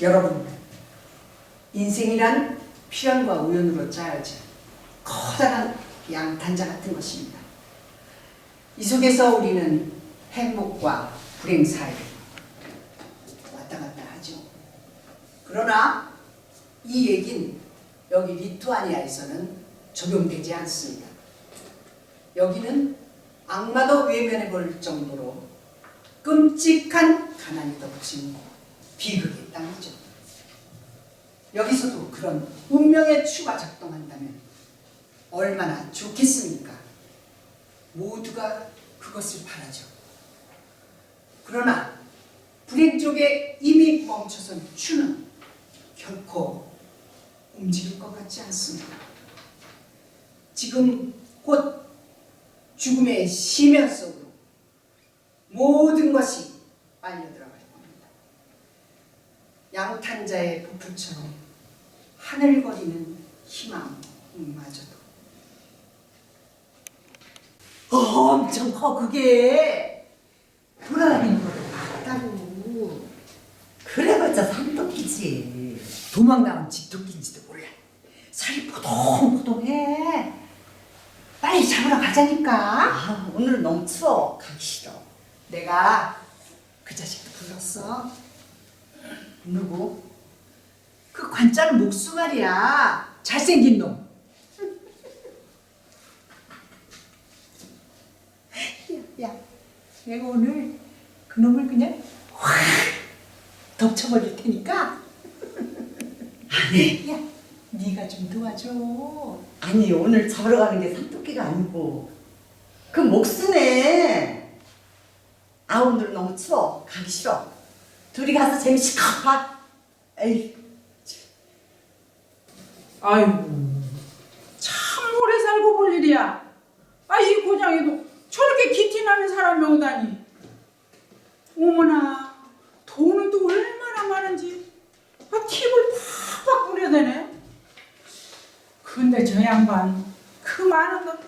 여러분, 인생이란 필연과 우연으로 짜여진 커다란 양탄자 같은 것입니다. 이 속에서 우리는 행복과 불행 사이를 왔다 갔다 하죠. 그러나 이 얘긴 여기 리투아니아에서는 적용되지 않습니다. 여기는 악마도 외면해 볼 정도로 끔찍한 가난이 덮친 비극의 땅이죠. 여기서도 그런 운명의 추가 작동한다면 얼마나 좋겠습니까? 모두가 그것을 바라죠. 그러나 불행 쪽에 이미 멈춰선 추는 결코 움직일 것 같지 않습니다. 지금 곧 죽음의 심연 속으로 모든 것이 빨려 들어갈. 양탄 자의 부풀처럼 하늘거리는 희망마저도. 엄청 커 그게. 돌아다니는 것도 맞다고. 그래봤자 산토끼지. 도망나온 집토끼인지도 몰라. 살이 포동포동해. 빨리 잡으러 가자니까. 아, 오늘은 너무 추워. 가기 싫어. 내가 그 자식도 불렀어. 누구? 그 관자는 목수 말이야 잘생긴 놈 야, 야, 내가 오늘 그 놈을 그냥 확 덮쳐버릴 테니까 아니, 야, 네가 좀 도와줘 아니 오늘 잡으러 가는 게 산토끼가 아니고 그 목수네. 아 오늘 너무 추워. 가기 싫어. 둘이 가서 재미있게 봐. 에이, 아이고 참 오래 살고 볼 일이야. 아 이 고장에도 저렇게 기티나는 사람이 오다니. 어머나 돈은 또 얼마나 많은지 아 팁을 팍팍 뿌려대네. 근데 저 양반 그 많은 돈다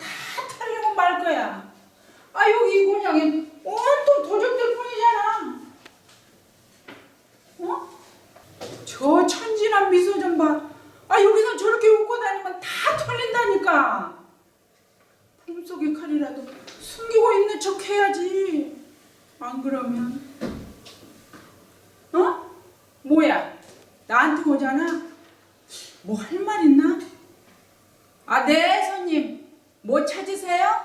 털리고 말 거야. 아 여기 이 고장에 온통 도적들 뿐이잖아. 어? 저 천진한 미소 좀 봐. 아 여기서 저렇게 웃고 다니면 다 털린다니까. 품속의 칼이라도 숨기고 있는 척 해야지. 안 그러면 어? 뭐야? 나한테 오잖아. 뭐 할 말 있나? 아, 네, 손님. 뭐 찾으세요?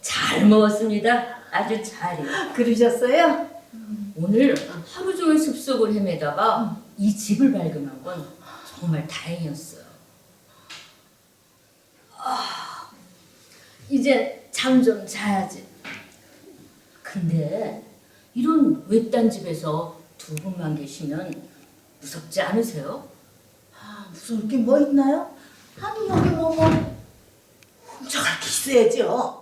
잘 먹었습니다. 아주 잘해요. 그러셨어요? 오늘 하루 종일 숲속을 헤매다가 이 집을 발견한 건 정말 다행이었어요. 아, 이제 잠 좀 자야지. 근데 이런 외딴 집에서 두 분만 계시면 무섭지 않으세요? 아, 무서울 게 뭐 있나요? 아니 여기 뭐뭐 훔쳐갈 게 있어야죠